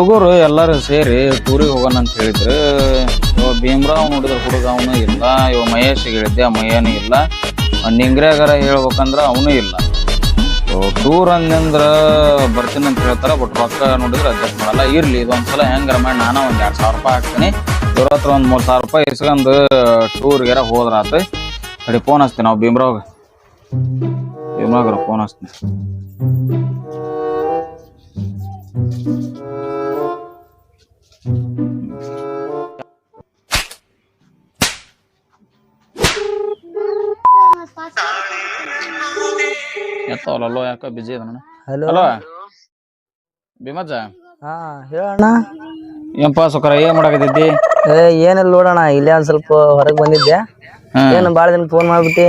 ಹುಡುಗರು ಎಲ್ಲರೂ ಸೇರಿ ಟೂರಿಗೆ ಹೋಗೋಣ ಅಂತ ಹೇಳಿದ್ರು. ಇವ ಭೀಮರಾವ್ ನೋಡಿದ್ರ ಹುಡುಗ ಅವನು ಇಲ್ಲ, ಇವ ಮಹೇಶ್ ಹೇಳಿದ್ದೆ ಮಯ್ಯನೂ ಇಲ್ಲ. ನಿಂಗ್ರ್ಯಾಗಾರ ಹೇಳ್ಬೇಕಂದ್ರೆ ಅವನು ಇಲ್ಲ. ಟೂರ್ ಅಂದ್ರ ಬರ್ತೀನಿ ಅಂತ ಹೇಳ್ತಾರ, ಬಟ್ ರೊಕ್ಕ ನೋಡಿದ್ರೆ ಅಡ್ಜಸ್ಟ್ ಮಾಡಲ್ಲ. ಇರ್ಲಿ, ಇದೊಂದ್ಸಲ ಹೆಂಗಾರ ಮಾಡಿ ನಾನು ಒಂದ್ ಎರಡ್ ಸಾವಿರ ರೂಪಾಯಿ ಹಾಕ್ತೀನಿ. ಇವ್ರ ಹತ್ರ ಒಂದ್ ಮೂರ್ ಸಾವಿರ ರೂಪಾಯಿ ಇಸ್ಕೊಂಡು ಟೂರ್ಗೆರ ಹೋದ್ರಾತ ಕಡೆ ಫೋನ್ ಹಚ್ತೀನಿ ನಾವು ಭೀಮರಾವ್ ಭೀಮ್ರಾವ್ಗಾರ ಫೋನ್ ಹಚ್ತೀನಿ. ಎತ್ತವಲ್ಲೋ ಯಾಕೋ ಬಿಜಿ ಅದ ಹಲೋ ಹಲೋ ಭೀಮಜ್ಜ? ಹಾ ಹೇಳಣ್ಣ ಏನಪ್ಪ ಸುಕರ ಏನ್ ಮಾಡಕತ್ತಿದ್ದಿ? ಏ ಏನಿಲ್ಲ ನೋಡಣ್ಣ ಇಲ್ಲೇ ಒಂದ್ ಸ್ವಲ್ಪ ಹೊರಗ್ ಬಂದಿದ್ದೆ. ಏನು ಬಾಳ ದಿನ ಫೋನ್ ಮಾಡ್ಬಿಟ್ಟಿ?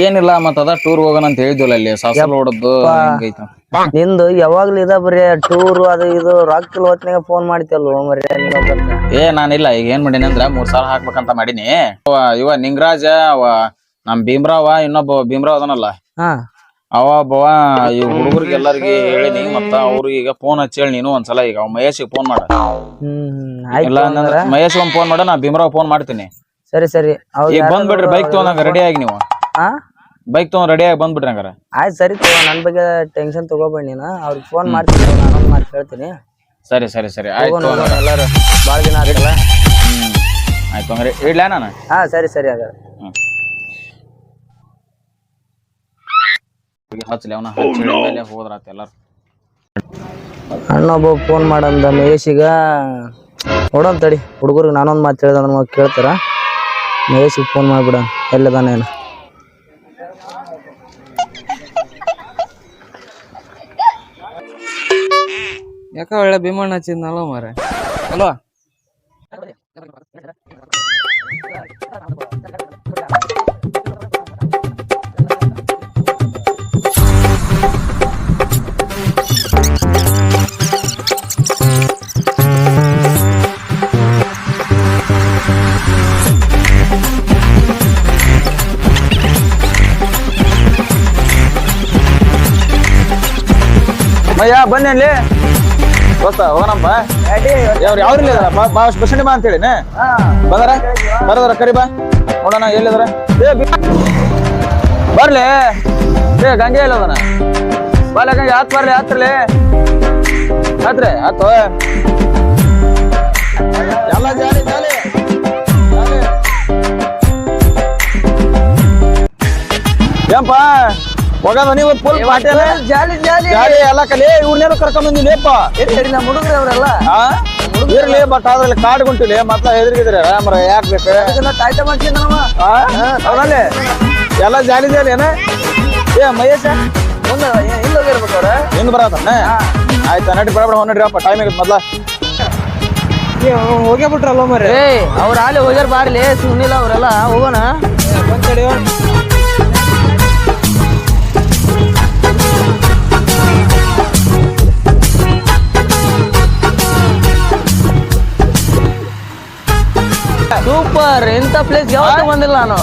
ಏನಿಲ್ಲ ಮತ್ತ ಅದ ಟೂರ್ ಹೋಗೋಣ ಅಂತ ಹೇಳಿದ್ವಲ್ಲ ಅಲ್ಲಿ ಸಾಸಲ್ ಓಡದ್ದು ಹೆಂಗೈತ. ನಿಂದು ಯಾವಾಗ್ಲೂ ಇದ ಬರೀ ಟೂರ್ ಅದು ಇದು ರೊಕ್ಕ ಹೊತ್ನಾಗ ಫೋನ್ ಮಾಡ್ತಿಯಲ್ವ ಮರಿ ಏ ನಾನಿಲ್ಲ ಈಗ ಏನ್ ಮಾಡೀನಿ ಅಂದ್ರ ಮೂರ್ ಸಾವಿರ ಹಾಕ್ಬೇಕಂತ ಮಾಡೀನಿ. ಅವ ಇವ ನಿಂಗರಾಜ ಅವ ನಮ್ ಭೀಮ್ರಾವ ಇನ್ನೊಬ್ಬ ಭೀಮ್ರಾವ್ ಅದನಲ್ಲ. ಹಾ. ಅವ ಒಬ್ಬವ ಈ ಹುಡುಗರಿಗೆ ಎಲ್ಲರಿಗೆ ಹೇಳಿನಿ ಮತ್ತ ಅವ್ರಿಗೆ ಈಗ ಫೋನ್ ಹಚ್ಚಿ ಹೇಳಿ ನೀನು ಒಂದ್ಸಲ ಈಗ ಅವ್ ಮಹೇಶಿಗೆ ಫೋನ್ ಮಾಡ. ಹ್ಮ್ ಆಯ್ತು ಇಲ್ಲ ಅಂತಂದ್ರ ಮಹೇಶ್ ಒಂದ್ ಫೋನ್ ಮಾಡ ನಾ ಭೀಮ್ರಾವ್ ಫೋನ್ ಮಾಡ್ತೀನಿ. ಸರಿ ಸರಿ. ಈಗ ಬಂದ್ಬಿಡ್ರಿ ಬೈಕ್ ತಗೊಂಡಾಗ ರೆಡಿ ಆಗಿ ನೀವು. ಹಾ ಬೈಕ್ ತಗೊಂಡ್ ರೆಡಿ ಆಗಿ ಬಂದ್ಬಿಟ್ರಿ ಹಂಗಾರ? ಆಯ್ತು ಸರಿ ತಗೋ ನನ್ ಬಗ್ಗೆ ಟೆನ್ಷನ್ ತಗೋಬೇಡ ನೀನು. ಅವ್ರಿಗೆ ಫೋನ್ ಮಾಡ್ತೀನಿ ನಾನೊಂದ್ ಮಾತು ಹೇಳ್ತೀನಿ. ಸರಿ ಸರಿ ಸರಿ. ಆಯ್ತು ಹೋಗೋಣ ಎಲ್ಲಾರು. ಬಾಳ ದಿನ ಆಗಿಲ್ಲ ಹ್ಮ್. ಆಯ್ತು ಹಂಗಾರೆ. ಇಡ್ಲಾ ನಾನು? ಹಾ ಸರಿ ಸರಿ ಹಾಗಾದ್ರೆ. ಹ್ಮ್. ಈಗ ಹಚ್ಲಿ ಅವನ ಹಚ್ಚಿ ಮೇಲೆ ಹೋದ್ರಾತ ಎಲ್ಲಾರು. ಅಣ್ಣೊಬ್ಬ ಫೋನ್ ಮಾಡಂದ ಮಹೇಶಿಗ ನೋಡೋಣ ತಡಿ ಹುಡುಗರಿಗೆ ನಾನೊಂದು ಮಾತು ಹೇಳಿದ ನನ್ನ ಮಗ ಕೇಳ್ತಾರ. ಮಹೇಶಿಗೆ ಫೋನ್ ಮಾಡ್ಬಿಡ ಎಲ್ಲದಾನೇನು ಯಾಕ ಒಳ್ಳೆ ಭೀಮಣ್ಣ ಹಚ್ಚಿದ್ನಲ್ಲ ಮಾರೆ ಅಲ್ವಾ ಮಯ್ಯ ಬನ್ನಿ ಅಲ್ಲಿ. ದೋಸ್ತ, ಹೋಗೋಣಪ್ಪ. ಅವ್ರು ಯಾವ್ರು ಇಲ್ಲ ಬಸ್ ಸ್ಟ್ಯಾಂಡ್ ಬಾ ಅಂತ ಹೇಳಿನ ಬಂದಾರ? ಬರದಾರ, ಕರಿ ಬಾ. ನೋಡೋಣ, ಎಲ್ಲಿದಾರ? ಏ, ಬಿ- ಬರ್ಲಿ. ಏ, ಗಂಗೆ ಇಲ್ಲದನ ಬಾಲ ಗಂಗೆ ಹತ್ ಬರ್ಲಿ ಹತ್ರಲಿ ಹತ್ರಿ ಹತ್ತು ಎಲ್ಲ ಜಾಲಿ. ಜಾಲಿ. ಏನ್ಪ? ಹೋಗದ ನೀವು ಫುಲ್ ಪಾಟಿ ಅಲ್ಲ ಜಾಲಿ ಜಾಲಿ. ಗಾಡಿ ಎಲ್ಲ ಕಲಿ. ಇವ್ರನ್ನೇನು ಕರ್ಕೊಂಡ್ ಬಂದಿನಿಪ್ಪ ಹೇಳಿ ನಮ್ಮ ಹುಡುಗರು ಅವರೆಲ್ಲ. ಇರ್ಲಿ ಬಟ್ ಅದ್ರಲ್ಲಿ ಕಾಡ್ ಗುಂಟಿಲಿ ಮತ್ತ ಹೆದರ್ಗಿದ್ರೆ. ಮರ ಯಾಕ್ ಬೇಕು? ತಾಯ್ತ ಮಾಡ್ತೀನಿ ಎಲ್ಲ ಜಾಲಿ ಜಾಲಿ ಏನ? ಏ ಮಹೇಶ? ಮುಂದೆ ಇಲ್ಲ ಹೋಗಿರ್ಬೇಕು ಅವ್ರ. ಹಿಂದ್ ಬರತ್ತೆ ಆಯ್ತಾ ನಡಿ ಬರಬೇಡ ಬಡ ನಡ್ರಿ ಅಪ್ಪ. ಟೈಮ್ ಇರುತ್ತೆ ಮೊದ್ಲ. ಹೋಗೇ ಬಿಟ್ರಲ್ಲ ಮರಿ ಏ ಅವ್ರ ಅಲ್ಲಿ ಹೋಗ್ಯಾರ ಬಾರ್ಲಿ ಸುನಿಲ್ಲ ಅವರೆಲ್ಲ. ಹೋಗೋಣ. ಸೂಪರ್ ಎಂತ ಪ್ಲೇಸ್ ಯಾವತ್ತೂ ಬಂದಿಲ್ಲ ನಾನು.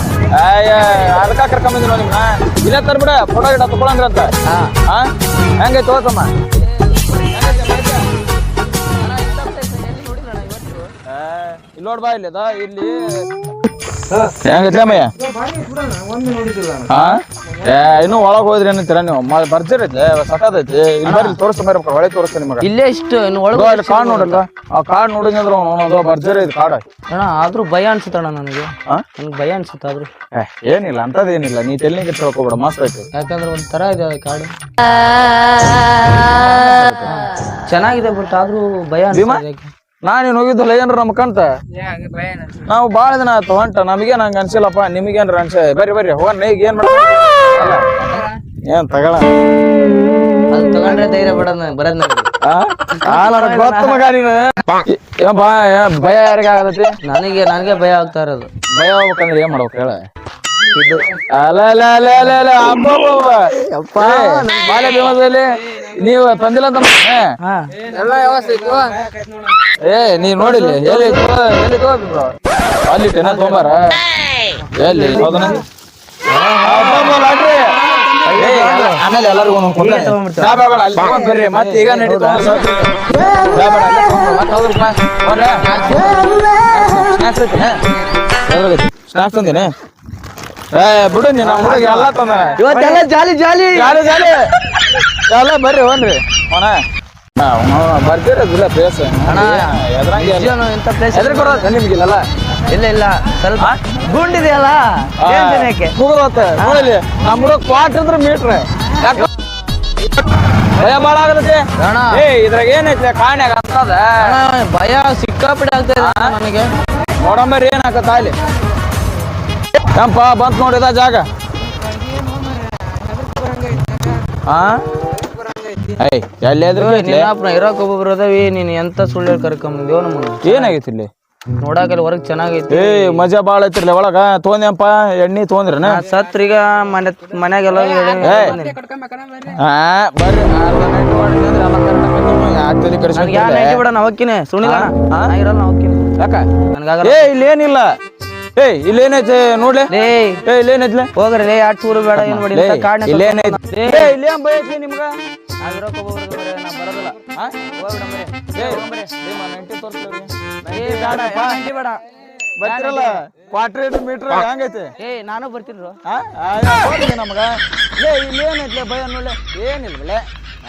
ಅದಕ್ಕ ಕರ್ಕೊಂಡ್ ನೋಡಿ ನಿಮ್ನ ಇಲ್ಲ ತರ್ಬಿಡ ಫೋಟೋ ಗಿಡ ತಗೊಳಂದ್ರಂತ ಹಾಂ. ಆ? ಹೆಂಗೈತೆ ಹೋತಮ್ಮ ಇಲ್ಲಿ ನೋಡ್ ಬಾ ಇಲ್ಲಿ ಅದ ಇಲ್ಲಿ. ಹಾ? ಏ ಇನ್ನು ಒಳಗ್ ಹೋದ್ರಿ ಏನಂತೀರ ನೀವು? ಬರ್ಜಿರೈತಿ ಭರ್ಜರಿ ಐತಿ ಸಕತ್ ಐತಿ ಇಲ್ಲಿ ಬರ್ರಿ ತೋರಿಸ್ತಾ ಬರ್ಬೇಕು ಹೊಳೆ ತೋರಿಸ್ತೀನಿ ನಿಮಗೆ. ಇಲ್ಲೇ ಇಷ್ಟು ಇನ್ನು ಒಳಗೆ ಅಲ್ಲಿ ಕಾಡ್ ನೋಡಲ್ಲ ಆ ಕಾಡ್ ನೋಡಿದ್ರೆ ಅದು ಭರ್ಜರಿ ಐತಿ ಕಾಡ ಅಣ್ಣ ಆದ್ರೂ ಭಯ ಅನ್ಸುತ್ತಣ್ಣ ನನಗೆ? ನನಗೆ ಭಯ ಅನ್ಸುತ್ತೆ ಆದ್ರೂ. ಏ, ಏನಿಲ್ಲ ಅಂತದೇನಿಲ್ಲ ನೀ ತೆಲ್ಲಿಗೆ ತಿಳ್ಕೊಬೇಡ ಮಸ್ತ್ ಐತಿ ಯಾಕಂದ್ರೆ ಒಂಥರ ಇದೆ ಕಾರ್ಡ್. ಕಾಡು ಚೆನ್ನಾಗಿದೆ ಬಟ್ ಆದ್ರೂ ಭಯ ಅನ್ಸುತ್ತೆ ಯಾಕೆ? ನಾನೇನು ಹೋಗಿದ್ದಲ್ಲ ಏನ್ರ ನಮ್ ಕಂತ? ನಾವು ಬಾಳ ದಿನ ಆಯ್ತು ಹೊಂಟ ನಮಗೇನ್ ಹಂಗ ಅನ್ಸಿಲ್ಲಪ್ಪ ನಿಮಗೇನ್ರ ಅನ್ಸ ಬರ್ರಿ ಬರ್ರಿ ಹೋಗೋಣ ಈಗ ಏನ್ ಮಾಡ ಏನ್ ತಗಳ ಅದು ತಗೊಂಡ್ರೆ ಧೈರ್ಯ ಬರೋದ್ ಬರೋದ್ ನನಗೆ ಗೊತ್ತ ಮಗ ನೀನು. ಏ ಬಾ ಏ ಭಯ ಯಾರಿಗ ಆಗತೈತಿ ನನಗೆ ನನಗೆ ಭಯ ಆಗ್ತಾ ಇರೋದು. ಭಯ ಹೋಗ್ಬೇಕಂದ್ರೆ ಏನ್ ಮಾಡ್ಬೇಕು ಹೇಳ? ಇದು. ಅಲ್ಲ ಅಲ್ಲ ಅಲ್ಲ ಅಲ್ಲ ಅಲ್ಲ ಬಾಲ್ಯ ವಿವಾಹದಲ್ಲಿ ನೀವು ತಂದಿಲ್ಲ ಅಂತ ಏ, ಹಾ. ಏ ನೀವ್ ನೋಡಿಲ್ಲ. ಎಲ್ಲಿ ತಗೋ- ಎಲ್ಲಿ ತಗೋಬೇಕು ಅಲ್ಲಿ ಟೆನ ತೊಂಬಾರ ಎಲ್ಲಿ? ಹೌದನ ಆಮೇಲೆ ಎಲ್ಲರಿಗೂ ಒಂದೊಂದು. ಈಗ ತಗೊಂಡ್ಬಿಡ್ತಾರೆ. ಬಾ, ಬಾ, ಅಲ್ಲಿ ತಗೊಂಡ್ ಬರ್ರಿ. ಮತ್ತೆ ಈಗ ನಡೀತು. ಬಾ, ಬೇಡ, ಅಲ್ಲೇ ತಗೊಂಡ್ ಮತ್ತೆ ಹೌದ್ರಪ್ಪ. ಹೋಗ್ರೆ? ಸ್ನಾಕ್ಸ್ ಐತಿ, ಹಾ? ಎದ್ರಾಗೈತಿ? ಸ್ನಾಕ್ಸ್ ತಂದೇನೆ ಏ ಬಿಡು ನೀನು ನಮ್ಮ ಹುಡುಗ ಎಲ್ಲ ತಂದ ಇವತ್ತೆಲ್ಲ ಜಾಲಿ ಜಾಲಿ. ಜಾಲಿ ಜಾಲಿ. ಎಲ್ಲ ಬರ್ರಿ ಹೋನ್ರಿ. ಅವನ ಬರ್ದಿರೋದಿಲ್ಲ ಪ್ಲೇಸ್ ಅಣ್ಣ, ಎದ್ರಂಗೆ ಇಂಥ ಪ್ಲೇಸ್ ಎದ್ರ ಬರೋದ ನಿಮ್ಗಿಲ್ಲಲ್ಲ ಇಲ್ಲ ಇಲ್ಲ. ಸ್ವಲ್ಪ ಗುಂಡಿದೆಯಲ್ಲ? ಯಾಕೆ? ಮುಗಿದೋತ ನೋಡಲಿ ನಮ್ಮ ಹುಡುಗ ಕ್ವಾಟ್ ಅಂದ್ರೆ ಮೀಟ್ರ್ ಭಯ ಭಾಳ ಆಗತ್ತೆ. ಅಣ್ಣ. ಏ ಇದ್ರಾಗ ಏನೈತಿ? ಕಾಣ್ಯಾಗ ಅಂತದ ಭಯ ಸಿಕ್ಕಾಪಟ್ಟೆ ಆಗ್ತಾ ಇದೆ ಅಣ್ಣ ನನಗೆ. ನೋಡಂಬರಿ ಏನಾಕತ್ತ ಅಲ್ಲಿ ಯಂಪ ಬಂತ್ ನೋಡಿದ ಜಾಗ. ಆ? ಐ ಎಲ್ಲಿ ಎದ್ರ ನಿನ್ನಪ್ಪನ ಇರೋಕ್ ಒಬ್ಬೊಬ್ರು ಅದಾವಿ ನೀನು ಎಂತ ಸುಳ್ಳು ಹೇಳಿ ಕರ್ಕೊಂಬಂದೇವ್ ನಮ್ಮನ್ನ ಏನಾಗೈತಿ ಇಲ್ಲಿ? ನೋಡಾಕಲ್ಲಿ ಹೊರಗ್ ಚೆನ್ನಾಗೈತಿ. ಏ ಮಜಾ ಬಾಳ ಐತಿರ್ಲಿ ಒಳಗ. ತೊಗೊಂಡ್ಯಂಪ ಎಣ್ಣಿ ತೊಗೊಂದ್ರನ ನಾ ಸತ್ರೀಗ ಮನೆ ಮನ್ಯಾಗೆಲ್ಲ ಹಾ ಬರ್ರಿ. ಯಾರು ನೈಟಿ ಬಿಡ ನಾ ಹೋಗ್ತೀನಿ. ಸುಣಿಲ್ಲ ನಾ ಇರಲ್ಲ ನಾ ಹೋಗ್ತೀನಿ. ಯಾಕ? ನನಗಾಗಲ್ಲ ಏ ಇಲ್ಲೇನಿಲ್ಲ. ಏ ಇಲ್ಲೇನೈತೆ ನೋಡ್ಲೆ? ಲೇ. ಏ ಇಲ್ಲೇನೈತ್ಲೆ? ಹೋಗ್ರಿ ಲೇ ಆಟ್ ಚೂರು ಬೇಡ ಏನ್ ಮಾಡಿ ಲೇ, ಕಾಡ್ನೆ ಇಲ್ಲೇನೈತಿ. ಏ ಇಲ್ಲೇನ್ ಬಯಸಿ ನಿಮ್ಗ? ಆ? ಏ ಏ, ಮ ನೈಂಟಿ ತೋರ್ಸ್ತೀವ್ರಿ. ಏ ಬೇಡ ಏ, ನೈಟಿ ಬೇಡ. ಬರ್ತಿರಲ್ಲ ಕ್ವಾರ್ಟರ್ ಮೀಟರ್ ಹೆಂಗೈತೆ? ಏ ನಾನು ಬರ್ತೀನಿ ಆ? ಆ, ಹೋಗ್ಲಿ ನಮಗ. ಇಲ್ಲೇನೈತ್ಲೆ ಭಯ ನೋಡ್ಲೆ ಏನಿಲ್ವಲೆ?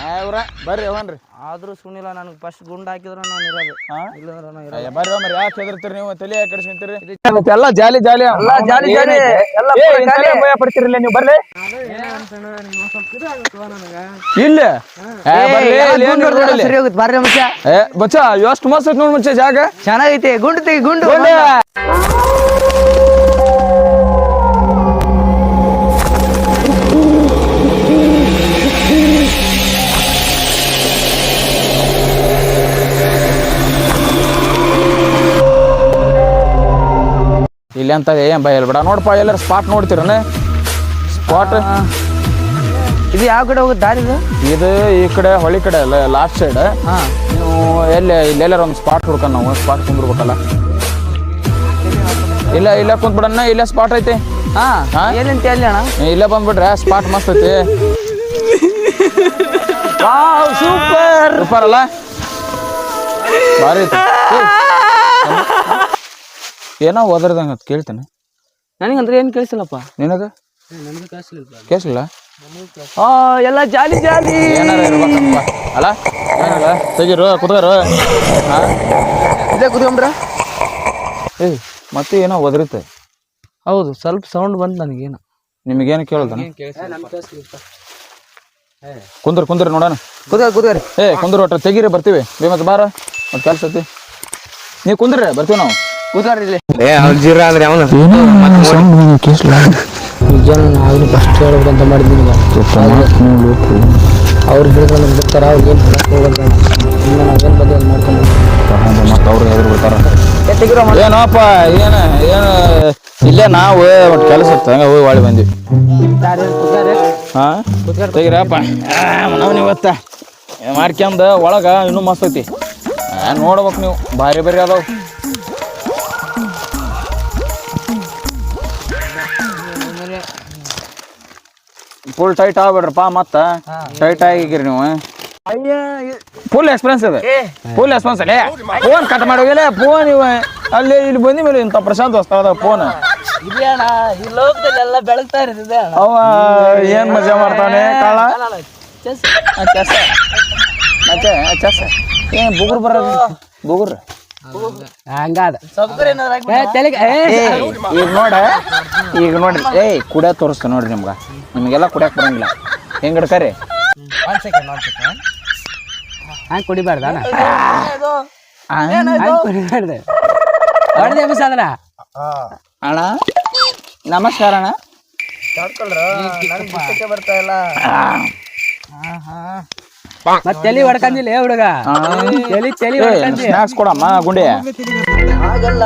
ಅವ್ರ ಬರ್ರಿ ಅವನ್ರಿ. ಆದ್ರೂ ಸುಣಿಲ್ಲ ನನಗೆ ಫಸ್ಟ್ ಗುಂಡ್ ಹಾಕಿದ್ರ ನಾನು ಇರೋದು? ಇಲ್ಲಂದ್ರ ಬರ್ರಿ ಮರಿ ಯಾಕೆ ಹೆದರ್ತೀರಿ ನೀವು? ತಲೆ ಯಾಕೆ ಕೆಡಿಸ್ಕೊಂತೀರಿ? ಎಲ್ಲ ಜಾಲಿ ಜಾಲಿ ಎಲ್ಲ ಜಾಲಿ ಜಾಲಿ. ಎಲ್ಲ. ಭಯ ಪಡ್ತಿರಲಿಲ್ಲ ನೀವು? ಬರ್ಲಿ. ಇಲ್ಲ. ಸರಿ ಹೋಗುತ್ತೆ ಬರ್ರಿ ಮಚ್ಚ. ಏ ಬಚ್ಚ ಎಷ್ಟು ಮಸ್ತ್ ಐತ್ ನೋಡ್ ಮುಂಚೆ ಜಾಗ. ಚೆನ್ನಾಗೈತಿ ಗುಂಡು ತೆಗಿ ಗುಂಡು. ಇಲ್ಲಿ ಅಂತ ಏನು ಭಯ ಇಲ್ಲ ಬಿಡ ನೋಡಪ್ಪ ಎಲ್ಲರೂ ಸ್ಪಾಟ್ ನೋಡ್ತೀರನ? ಸ್ಪಾಟ್ ಇದು ಯಾವ ಕಡೆ ಹೋಗುತ್ತೆ ದಾರಿ ಇದು? ಇದು ಈ ಕಡೆ ಹೊಳಿ ಕಡೆ ಅಲ್ಲ ಲಾಸ್ಟ್ ಸೈಡ್ ಹಾಂ. ನೀವು ಎಲ್ಲಿ ಇಲ್ಲೆಲ್ಲರ ಒಂದು ಸ್ಪಾಟ್ ಹುಡ್ಕೊಂಡು ನಾವು ಸ್ಪಾಟ್ ಕುಂದಿರ್ಬೇಕಲ್ಲ ಇಲ್ಲ ಇಲ್ಲ ಕುಂತ್ಬಿಡಣ್ಣ ಇಲ್ಲೇ ಸ್ಪಾಟ್ ಐತಿ. ಹಾ ಹಾಂ? ಏನಂತ ಅಲ್ಲಿ ಅಣ್ಣ? ನೀ ಇಲ್ಲೇ ಬಂದ್ಬಿಟ್ರೆ ಸ್ಪಾಟ್ ಮಸ್ತ್ ಐತಿ. ಸೂಪರ್ ಸೂಪರ್ ಅಲ್ಲ? ಭಾರಿ ಐತಿ. ಏ, ಏನೋ ಓದರ್ದಂಗ ಅಂತ ಕೇಳ್ತೇನೆ. ನನಗಂದ್ರೆ ಏನು ಕೇಳಿಸಲ್ಲಪ್ಪ? ನಿನಗ? ಕೇಳಿಸಿಲ್ಲ ಆ ಎಲ್ಲ ಜಾಲಿ ಜಾಲಿ. ಏನಾರ ಇರ್ಬೇಕಪ್ಪ. ಅಲ್ಲ ಏನಲ್ಲ ತೆಗೀರು ಕುತ್ಗಾರು ಹಾ? ಇದೇ ಕುತ್ಕೊಂಬ್ರ ಏ ಮತ್ತೆ ಏನೋ ಒದರುತ್ತೆ ಹೌದು ಸ್ವಲ್ಪ ಸೌಂಡ್ ಬಂತು ನನಗೇನು. ನಿಮಗೇನು ಕೇಳ್ದ ಕುಂದ್ರ ಕುಂದ್ರಿ ನೋಡೋಣ. ಕುತ್ಕ ಕುತ್ಕರಿ ಏ ಕುಂದ್ರ ಒಟ್ಟ ತೆಗೀರಿ ಬರ್ತೀವಿ. ಬೇ ಮತ್ತೆ ಬಾರ. ಮತ್ತೆ ಕೆಲಸ ಐತಿ. ನೀವು ಕುಂದ್ರಿ ಬರ್ತೀವಿ ನಾವು. ಕೂತಾರ ಇಲ್ಲಿ. ಏ ಅವ್ನು ಜೀರ ಅಂದ್ರೆ ಅವನು ನಿಜ ನಾನು ಫಸ್ಟ್ ಹೇಳ್ಬೇಕು ಅಂತ ಮಾಡಿದ್ದೀನಿ ಅವ್ರು ಹಿಡ್ಕೊಂಡು ಬಿಡ್ತಾರೆ ಅವ್ರಿಗೆ ಏನು ಹೋಗಲ್ಲ ಇನ್ನು ನಾವೇನು ಬಂದು ಅದು ಮಾಡ್ಕೊಂಡು ಮತ್ತೆ ಅವ್ರು ಎದುರು ಬಿಡ್ತಾರ ಏನೋಪ್ಪ ಏನು ಏನು ಇಲ್ಲೇ ನಾವು ಒಟ್ಟು ಕೆಲಸ ಇತ್ತು ಹಂಗೆ ಹೋಗಿ ಹೊಳಿ ಬಂದ್ವಿ. ಹಾ? ತೆಗಿರಪ್ಪ. ನಾವು ಇವತ್ತ. ಮಾಡ್ಕ್ಯಂದ ಒಳಗ ಇನ್ನೂ ಮಸ್ತ್ ಐತಿ. ಆ, ನೋಡ್ಬೇಕು ನೀವು. ಬಾರಿ ಭಾರಿ ಅದಾವ. ಫುಲ್ ಟೈಟ್ ಆಗ್ಬೇಡ್ರಪ್ಪ ಮತ್ತ. ಟೈಟ್ ಆಗಿರಿ ನೀವು ಫುಲ್ ಎಕ್ಸ್ಪೀರಿಯನ್ಸ್ ಇದೆ ಫುಲ್ ಎಕ್ಸ್ಪೀರಿಯನ್ಸ್ ಅಲ್ಲೇ ಫೋನ್ ಕಟ್ ಮಾಡೋಗಿಲ್ಲ ಫೋನ್ ಇವ. ಅಲ್ಲಿ ಇಲ್ಲಿ ಬಂದ ಮೇಲೆ ಇಂಥ ಪ್ರಶಾಂತ್ ಹೊಸ್ತಾವ ಫೋನ್ ಅವ ಏನ್ ಮಜಾ ಮಾಡ್ತಾನೆ ಕಾಳ? ಮತ್ತೆ ಏನ್ ಬುಗುರ್ ಬರೋದು. ಬುಗುರ್. ಹಂಗಾದ. ಏ ಏ. ಈಗ ನೋಡ ಈಗ ನೋಡ್ರಿ. ಏಯ್ ಕುಡಿಯ ತೋರಿಸ್ತ ನೋಡ್ರಿ ನಿಮ್ಗ. ನಿಮಗೆಲ್ಲ ಕುಡಿಯಕ್ ಬರಂಗಿಲ್ಲ. ಹೆಂಗ್ ಹಿಡ್ಕರಿ? ಒಂದ್ ಸೆಕೆಂಡ್ ಒಂದ್ ಸೆಕೆಂಡ್ ಹಂಗೆ ಕುಡಿಬಾರ್ದ ಹಂಗೆ ಹೊಡೆದೆ ಅಣ್ಣ ನಮಸ್ಕಾರ ಅಣ್ಣ. ಬರ್ತಾ ಇಲ್ಲ. ಮತ್ತೆ ತಲಿ ಹೊಡ್ಕಂದಿಲ್ಲ ಏ ಹುಡುಗ? ತಲಿ ತಲಿ ಹೊಡ್ಕಂದಿ. ಸ್ನಾಕ್ಸ್ ಕೊಡಮ್ಮ ಗುಂಡಿ. ಹಾಗಲ್ಲ?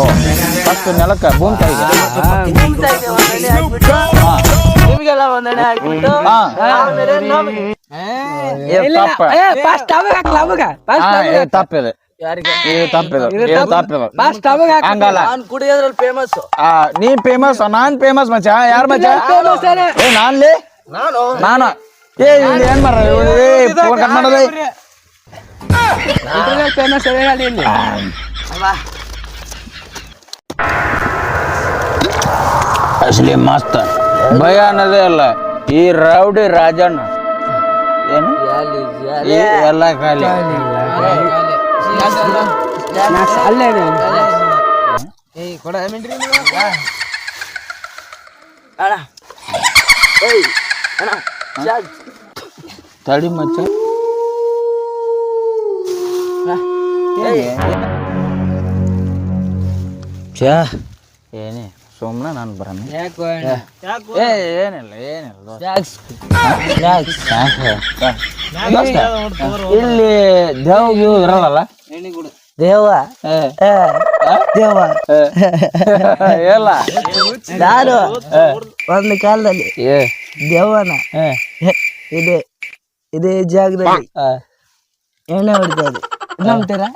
ಓ ಫಸ್ಟ್ ನೆಲಕ್ಕ ಭೂಮಿ ತಾಯಿಗೆ. ನಿಮ್ಗೆಲ್ಲ ಹಾಕ್ಬಿಟ್ಟು. ಆಮೇಲೆ ನಮ್ಗೆ. ಅವಾಗ ಹಾಕ್ಲ, ಅವಾಗ. ಅವಾಗ. ತಪ್ಪಿದೆ. ಫಸ್ಟ್ ಹಂಗಲ್ಲ. ನಾನು ಫೇಮಸ್ ಆ ನೀ ಫೇಮಸ್ ನಾನ್ ಫೇಮಸ್ ಮಚ್ಚ? ಯಾರ್ ಮಚ್ಚ? ಏ ನಾನ್ಲಿ? ನಾನು? ನಾನು. ಏ ಏನ್ ಮಾರ ಫೋನ್ ಕಟ್ ಮಾಡೋದು. ಫೇಮಸ್ ಹೇಳಿ ಇಲ್ಲಿ. ಅಸಲಿ ಮಸ್ತ್. ಭಯ ಅನ್ನೋದೇ ಅಲ್ಲ. ಈ ರೌಡಿ ರಾಜಣ್ಣ. ಏನು? ಈ ಎಲ್ಲ ಖಾಲಿ. ಅಲ್ಲೇ ಇದೆ. ಅಣ್ಣ ಏಯ್. ತಡಿ ಮಚ್ಚ ಚಾ ಏನೇ? ಸುಮ್ಮನೆ ನಾನು ಬರಮ್ಮ ಏ ಏನಿಲ್ಲ ಏನಿಲ್ಲ ಇಲ್ಲಿ ದೇವ್ ಗಿವ್ ಇರಲ್ಲ ದೇವ? ದೇವ? ಎಲ್ಲ ನಾನು ಒಂದು ಕಾಲದಲ್ಲಿ ಏ ದೇವನ ಏ, ಇದೆ ಇದೇ ಜಾಗದಲ್ಲಿ ಆ. ಎಣ್ಣೆ ಹೊಡಿತಾ ಇದೆ ನಂಬ್ತೀರಾ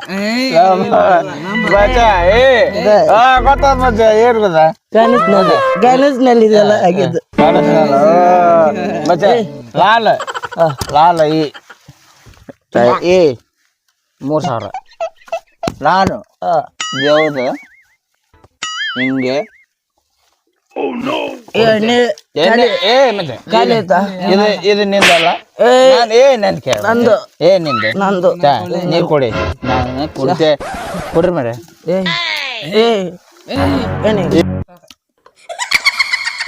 ಮಚ್ಚ ಏ ಆ, ಗೊತ್ತಾದ ಮಚ್ಚ ಏನ್ ಗೊತ್ತಾ? ಗಣೇಶ್ನಲ್ಲಿ ಗಣೇಶ್ನಲ್ಲಿ ಇದೆಲ್ಲ ಆಗಿದ್ದು. ಕಾಣಿಸ್ತಿಲ್ಲ? ಓ, ಮಚ್ಚ ಲಾಲ್ ಲಾಲ್ ಈ. ಈ. ಮೂರ್ ಸಾವಿರ. ನಾನು. ದೇವ್ದು ಹಿಂಗೆ ಈ ಎಣ್ಣೆ ಏನ್- ಏ ಮತ್ತೆ ಖಾಲಿ ಆಯ್ತಾ ಇದು ಇದು ನಿಂದಲ್ಲ? ಏ ನಾನ್ ಏ ನನ್ ಕೇಳ ನಂದು. ಏ ನಿಂದು. ನಂದು. ನೀರು ಕುಡಿ ಕೊಡಿ. ನಾನು ಕುಡಿತೆ ಕೊಡ್ರಿ ಮರೆ. ಏ ಏ ಏನಿ?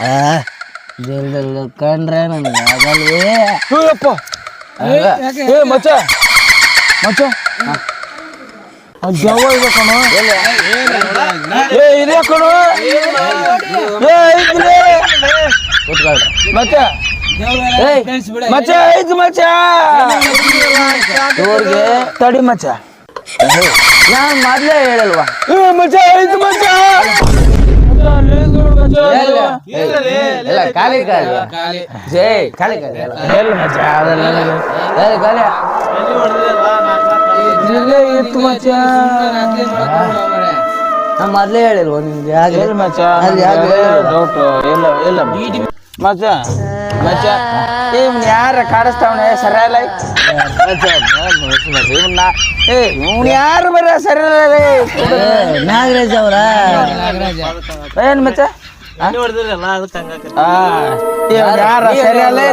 ಆ ಜಲ್ದಲ್ಲಿ ಕಂಡ್ರೆ ನನಗೆ ಆಗಲ್ವೇ? ಏ ಮಚ್ಚ. ಮಚ್ಚ. ಜವ ಇದೆ ಕಣೋ. ಏ ಇದೆ ಕಣೋ. ಏ ಐತ್ರಿ ಮಚ್ಚ ಐದು ಮಚ್ಚ. ತಡಿ ಮಚ್ಚ. ನಾನು ಮೊದ್ಲೇ ಹೇಳಲ್ವಾ? ಮಚ್ಚ ಐದು ಮಚ್ಚ. ಖಾಲಿ ಖಾಲಿ. ಖಾಲಿ ಖಾಲಿ. ಮಚ್ಚ ಏ, ಖಾಲಿ. ಇಲ್ಲೇ ಇತ್ತು ಮಚ್ಚ. ನಾ ಮೊದ್ಲೇ ಹೇಳಿಲ್ವ ನಿಮ್ಗೆ? ಯಾಕೆ ಮಚ್ಚ ಅಲ್ಲಿ ಯಾಕೆ ಹೇಳಿಲ್ವಾ? ಡೌಟ್ ಇಲ್ಲ ಇಲ್ಲ ಮಚ್ಚ. ಮಚ್ಚ ಇವ್ನ ಯಾರ ಕಾಡಿಸ್ತಾವನೆ? ಸರಿಯಲ್ಲ ಇವನ್ನ ಏ ಇವ್ನ ಯಾರು ಬರ ಸರಿಯಲ್ಲ ಏ, ನಾಗರಾಜ್ ಅವರ? ಏನ್ ಮಚ್ಚ?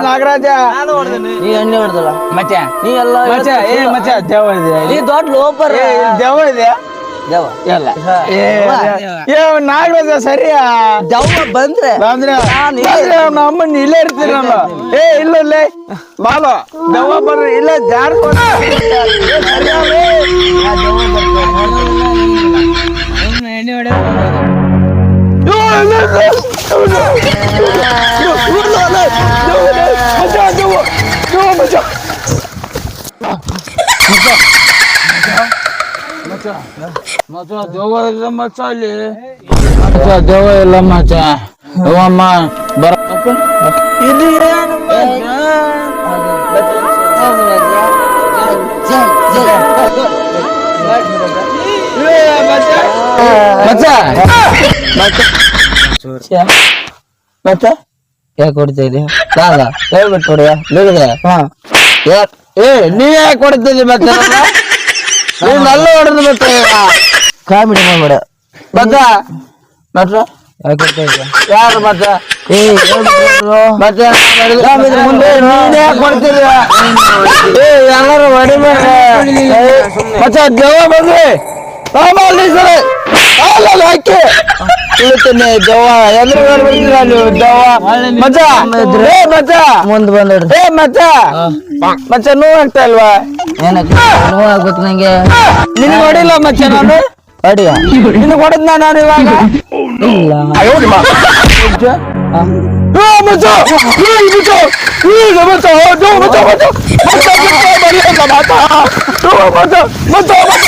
ನಾಗರಾಜ? ನೀ ಎಣ್ಣೆ ಹೊಡೆದಲ್ಲ? ಮಚ್ಚ ನೀ ಎಲ್ಲ ಮಚ್ಚ ಏ ಮಚ್ಚ ದೇವ ಇದೆ. ನೀ ದೊಡ್ಡ ಲೋಪರ್. ಏ, ಇಲ್ಲಿ ದೇವ ಇದೆ ದೇವ ಎಲ್ಲ ಏ ಏ ನಾಗರಾಜ ಸರಿಯಾ? ದೆವ್ವ ಬಂದ್ರೆ ಬಂದ್ರೆ? ಇಲ್ಲೇ ಇರ್ತೀರ ಏ ಇಲ್ಲ ಇಲ್ಲೇ. ಬಾಲು ದೆವ್ವ ಬರ್ರಿ ಇಲ್ಲ ಜಾರ್ ಎಣ್ಣೆ ಹೊಡೆ ದೆವ್ವ ಇಲ್ಲ ಮಚ್ಚ ಅಲ್ಲಿ ಮಚ್ಚ ದೆವ್ವ ಇಲ್ಲ ಮಚ್ಚ ಅವಮ್ಮ ಬರ ಇದು ಏನು ಮಚ್ಚ ಮತ್ತೆ ಯಾಕೆ ಹೊಡಿತಾ ಇದೆಯಾ ಲಾಗ ಹೇಳ್ಬಿಟ್ಟು ಹೊಡಿಯ ಬಿಡದೆ ಹಾ ಏ- ಏ ನೀ ಯಾಕೆ ಕೊಡ್ತಿದ್ದಿ ಮತ್ತೆ ನೀನ್ ಅಲ್ಲ ಹೊಡೆದು ಮತ್ತೆ ಕಾಮಿಡಿ ಮಾಡ್ಬೇಡ ಮತ್ತ ಮತ್ತ ಯಾಕೆ ಹೊಡಿತಾ ಇದೆಯಾ ಯಾರು ಮತ್ತ ಏ ಹೇಳ್ಬಿಟ್ಟು ಮತ್ತೆ ಮುಂದೆ ನೀನ್ ಯಾಕೆ ಕೊಡ್ತೀರಿ ಏ ಎಲ್ಲರೂ ಹೊಡಿಬೇಡ ಮತ್ತೆ ದೆವ್ವ ಬಂದ್ರಿ ಅಲ್ಲಿ ಸರಿ ಅಲ್ಲ ಹಾಕಿ ಇಳುತ್ತೇನೆ ದೆವ್ವ. ಎಲ್ರು ಬರ್ತೀರ ನೀವು ದೆವ್ವ. ಮಚ್ಚ ಏ ಮಚ್ಚ ಮುಂದೆ ಬಂದಿಡ್ರಿ ಏ ಮಚ್ಚ ಮಚ್ಚ ನೋವು ಆಗ್ತಾ ಇಲ್ವಾ? ಏನಕ್ಕೆ? ನೋವು ಆಗುತ್ತೆ ನಂಗೆ. ನಿನ್ ಹೊಡಿಲ್ಲ ಮಚ್ಚ ನಾನು? ಅಡಿಯ ನಿನ್ ಹೊಡೆದ್ ನಾನು ಇವಾಗ? ಇಲ್ಲ. ಅಯ್ಯೋ ನಿಮ್ಮ ಮಚ್ಚ ಏ ಮಚ್ಚ ಏ ಮಚ್ಚ ಏ ಮಚ್ಚ ಜೋ ಮಚ್ಚ ಮಚ್ಚ ಮಚ್ಚ ಮಚ್ಚ ಬರಿಯಲ್ಲ ಮಾತಾ ಜೋ ಮಚ್ಚ ಮಚ್ಚ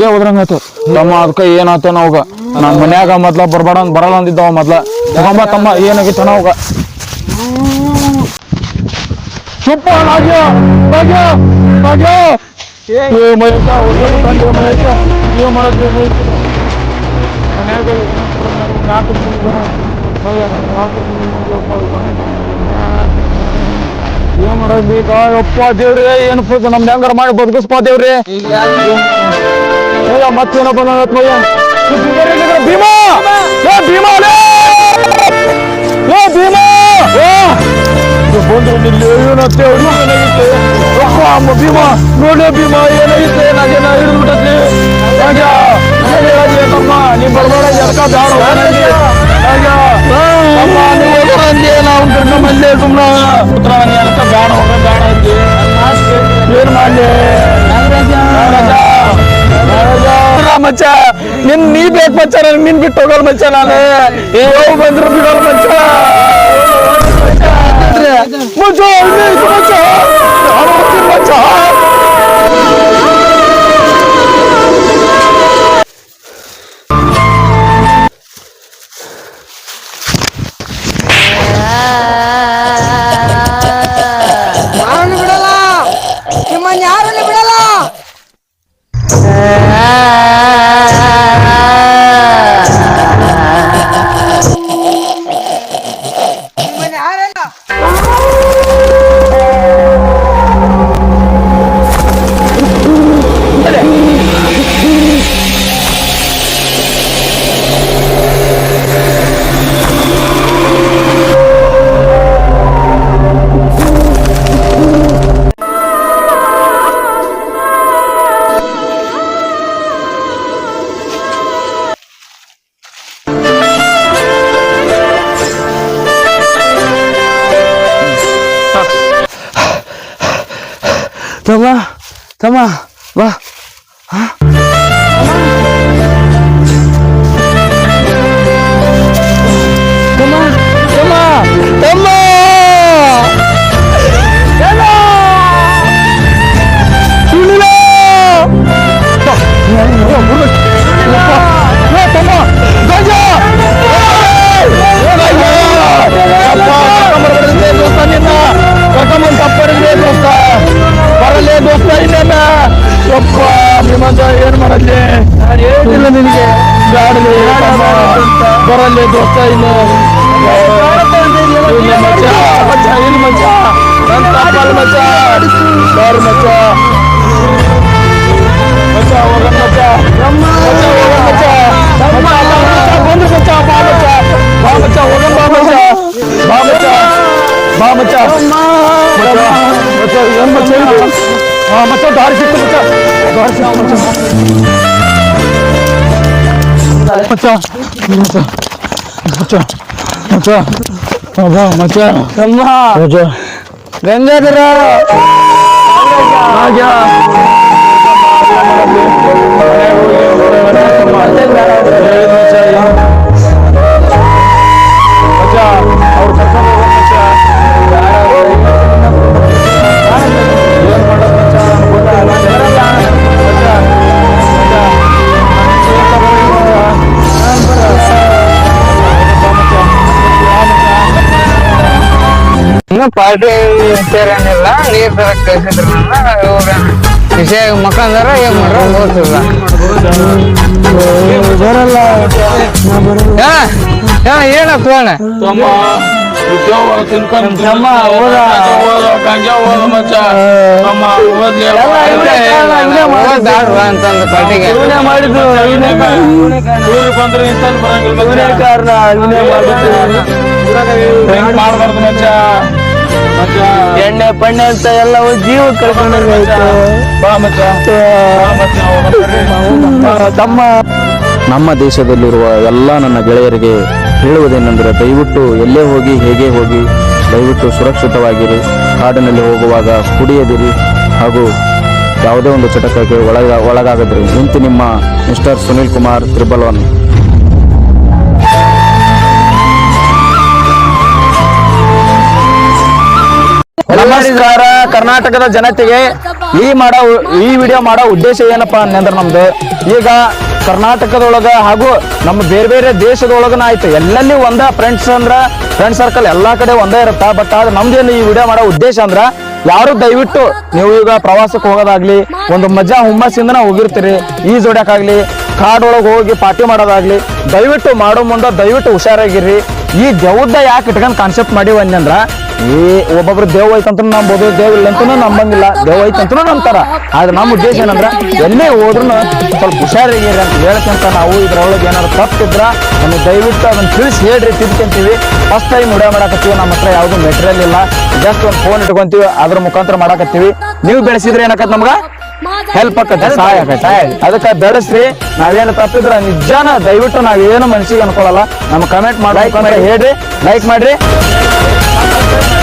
ಮ್ಯಾಗೆ ಹೋದ್ರಂಗಾಯ್ತು. ತಮ್ಮ ಅದಕ್ಕ ಏನಾಯ್ತು ನಾವಾಗ ನಮ್ಮ ಮನ್ಯಾಗ ಮೊದ್ಲ ಬರ್ಬೇಡ ಬರಲ್ಲ ಅಂದಿದ್ದವ ಮೊದ್ಲ. ತಗೊಂಬ ತಮ್ಮ, ಏನಾಗಿತ್ತು ನಾವಾಗ ಚುಪ್ಪ, ರಾಜ ರಾಜ ರಾಜ. ಏ ಮಹೇಶ ತಂದೆ ಮಹೇಶ ಏನ್ ಮಾಡತ್ತೆ ಮಹೇಶ ಮನ್ಯಾಗ ಏನ್ ಮಾಡಬೇಕ ಯಪ್ಪ ದೇವ್ರಿ, ಏನ್ ನಮ್ದು ಹೆಂಗಾರ ಮಾಡಿ ಬದುಕಿಸ್ಪ ದೇವ್ರಿ. ಏ ಮತ್ತೇನ ಬಂದ ಭೀಮಾ ಏ ಭೀಮಾ ಲೇ! ಏ ಭೀಮಾ ಏ! ಇದು ಬಂದ್ರು ನಿಲ್ಲಿ ಏನತ್ತೆ ಅವ್ರು ಏನಾಗಿತ್ತು ಯಪ್ಪ ಅಮ್ಮ ಭೀಮಾ ನೋಡ್ಲೆ ಭೀಮಾ ಏನಾಗಿತ್ತು ನಾಗೇನ ಹಿಡಿದ್ಬಿಟ್ಟತ್ಲಿ ರಾಜ ಏನೇ ರಾಜ ತಮ್ಮ ನೀ ಬರ್ಬೇಡ ಎರ್ಕ ಬ್ಯಾಡ ಹೋಗಂಗೆ. ರಾಜ ತಮ್ಮ ನೀವು ಹೋಗಂಗೆ ನಾವು ಕರ್ಕೊಂಬಂದೆ ಸುಮ್ಮನೆ ಪುತ್ರ ನೀ ಎರ್ಕ ಬ್ಯಾಡ ಹೋಗ ಬ್ಯಾಡ ಅಂದಿ ಏನ್ ಮಾಡ್ಲಿ ರಾಜ ಮಚ್ಚ ನಿನ್ ನೀ ಬೇಕು ಮಚ್ಚ ನನ್ ನಿನ್ ಬಿಟ್ಟು ಹೋಗಲ್ ಮಚ್ಚ ನಾನು ಏ ಹೋಗ್ ಬಂದ್ರು ಬಿಡೋಲ್ ಮಚ್ಚ ಮಚ್ಚ ತಮ್ಮ ಬರಲ್ಲೇ ದೋಸ್ತ ಇನ್ನು ಇಲ್ಲ ಮಚ್ಚ ಮಚ್ಚ ಇಲ್ಲ ಮಚ್ಚ ನನ್ ತಪ್ಪಲ್ಲ ಮಚ್ಚ ಬಾರ್ ಮಚ್ಚ ಮಚ್ಚ ಹೋಗನ್ ಮಚ್ಚ ಮಚ್ಚ ಹೋಗನ್ ಮಚ್ಚ ಮಚ್ಚ ಬಾ ಮಚ್ಚ ಬಂದು ಮಚ್ಚ ಬಾ ಮಚ್ಚ ಬಾ ಮಚ್ಚ ಹೋಗನ್ ಬಾ ಮಚ್ಚ ಬಾ ಮಚ್ಚ ಬಾ ಮಚ್ಚ ಮಚ್ಚ ಮಚ್ಚ ಏನ್ ಮಚ್ಚ ಇದು? ಹಾ ಮಚ್ಚ ದಾರಿ ಸಿಕ್ತು ಮಚ್ಚ ದಾರಿ ಸಿಕ್ತು ಮಚ್ಚ ಮಚ್ಚ ಮಚ್ಚ ಮಚ್ಚ ಮಚ್ಚ ಅಬ್ಬಾ ಮಚ್ಚ ತಮ್ಮ ಮಚ್ಚ ಗಂಗಾಧರ ರಾಜ ಅವ್ರು ಪಾರ್ಟಿ ಸೇರೇನಿಲ್ಲ ನೀರ್ ತರಕ್ ಕಳ್ಸಿದ್ರು ವಿಷಯ ಮಕ್ಕಂದಾರ ಏನ್ ಮಾಡ್ರ ಗೊತ್ತಿಲ್ಲ ಬರಲ್ಲ ಏನಪ್ಪ ಅಣ್ಣ ಮಚ್ಚ. ಕಾರಣ ಮಾಡ್ಬಾರ್ದು ಮಚ್ಚ? ಎಣ್ಣೆ ಪಣ್ಣೆ ಅಂತ ಎಲ್ಲ ಜೀವ ಕಳ್ಕೊಂಡಾಯ್ತು ಬಾ ಮಚ್ಚ. ಬಾ ಮಚ್ಚ ತಮ್ಮ. ನಮ್ಮ ದೇಶದಲ್ಲಿರುವ ಎಲ್ಲ ನನ್ನ ಗೆಳೆಯರಿಗೆ ಹೇಳುವುದೇನೆಂದರೆ ದಯವಿಟ್ಟು ಎಲ್ಲೇ ಹೋಗಿ ಹೇಗೆ ಹೋಗಿ ದಯವಿಟ್ಟು ಸುರಕ್ಷಿತವಾಗಿರಿ. ಕಾಡಿನಲ್ಲಿ ಹೋಗುವಾಗ ಕುಡಿಯದಿರಿ ಹಾಗೂ ಯಾವುದೇ ಒಂದು ಚಟಕಕ್ಕೆ ಒಳಗ ಒಳಗಾಗದಿರಿ. ಇಂತಿ ನಿಮ್ಮ mister Sunil Kumar triple one ನಮಸ್ಕಾರ, ಕರ್ನಾಟಕದ ಜನತೆಗೆ ಈ ಮಾಡೋ ಈ ವಿಡಿಯೋ ಮಾಡೋ ಉದ್ದೇಶ ಏನಪ್ಪಾ ಅಂದ್ರೆ ನಮ್ದು, ಈಗ ಕರ್ನಾಟಕದೊಳಗ ಹಾಗೂ ನಮ್ಮ ಬೇರೆ ಬೇರೆ ದೇಶದೊಳಗನ ಆಯ್ತು, ಎಲ್ಲೆಲ್ಲಿ ಒಂದ ಫ್ರೆಂಡ್ಸ್ ಅಂದ್ರ ಫ್ರೆಂಡ್ ಸರ್ಕಲ್ ಎಲ್ಲಾ ಕಡೆ ಒಂದೇ ಇರುತ್ತಾ ಬಟ್ ಆದ್ರೆ ನಮ್ದೇನು ಈ ವಿಡಿಯೋ ಮಾಡೋ ಉದ್ದೇಶ ಅಂದ್ರ ಯಾರು ದಯವಿಟ್ಟು ನೀವು ಈಗ ಪ್ರವಾಸಕ್ಕೆ ಹೋಗೋದಾಗ್ಲಿ, ಒಂದು ಮಜಾ ಹುಮ್ಮಸ್ಸಿಂದನ ಹೋಗಿರ್ತೀರಿ ಈಜ್ ಹೊಡ್ಯಕ್ಕಾಗ್ಲಿ ಕಾಡೊಳಗೆ ಹೋಗಿ ಪಾರ್ಟಿ ಮಾಡೋದಾಗ್ಲಿ, ದಯವಿಟ್ಟು ಮಾಡೋ ಮುಂದೆ ದಯವಿಟ್ಟು ಹುಷಾರಾಗಿರ್ರಿ ಈ ದೌಡ್ಡ ಯಾಕೆ ಇಟ್ಕೊಂಡು ಕಾನ್ಸೆಪ್ಟ್ ಮಾಡಿ ಅಂದ್ರ ಈ ಒಬ್ಬೊಬ್ರು ದೇವ್ ಐತಂತ ನಂಬೋದು ದೇವ್ ಇಲ್ಲ ಅಂತ ನಂಬಂಗಿಲ್ಲ. ದೇವ್ ಐತಂತನೂ ನಂಬ್ತಾರ. ಆದ್ರೆ ನಮ್ಮ ಉದ್ದೇಶ ಏನಂದ್ರ, ಎಲ್ಲೇ ಹೋದ್ರು ಸ್ವಲ್ಪ ಹುಷಾರಿಗಿರಿ ಅಂತ ಹೇಳ್ಕೊಂತ ನಾವು ಇದ್ರೊಳಗೆ ಏನಾದ್ರು ತಪ್ಪಿದ್ರ ನಮಗೆ ದಯವಿಟ್ಟು ಅದನ್ನ ತಿಳಿಸಿ ಹೇಳ್ರಿ, ತಿದ್ಕೊಂತೀವಿ. ಫಸ್ಟ್ ಟೈಮ್ ವಿಡಿಯೋ ಮಾಡಾಕತ್ತೀವಿ, ನಮ್ಮ ಹತ್ರ ಯಾವ್ದು ಮೆಟೀರಿಯಲ್ ಇಲ್ಲ. ಜಸ್ಟ್ ಒಂದು ಫೋನ್ ಇಟ್ಕೊಂತೀವಿ, ಅದ್ರ ಮುಖಾಂತರ ಮಾಡಕತ್ತೀವಿ. ನೀವು ಬೆಳೆಸಿದ್ರೆ ಏನಾಕತ್ ನಮ್ಗ? ಹೆಲ್ಪ್ ಆಕತ್ತೆ, ಸಹಾಯ ಆಕತ್ತೆ. ಅದಕ್ಕೆ ಬೆಳೆಸ್ರಿ, ನಾವೇನು ತಪ್ಪಿದ್ರ ನಿಜಾನ ದಯವಿಟ್ಟು ನಾವೇನು ಮನ್ಸಿಗೆ ಅನ್ಕೊಳಲ್ಲ. ನಮ್ಗೆ ಕಮೆಂಟ್ ಮಾಡಿ ಹೇಳ್ರಿ ಲೈಕ್ ಮಾಡ್ರಿ. Thank you.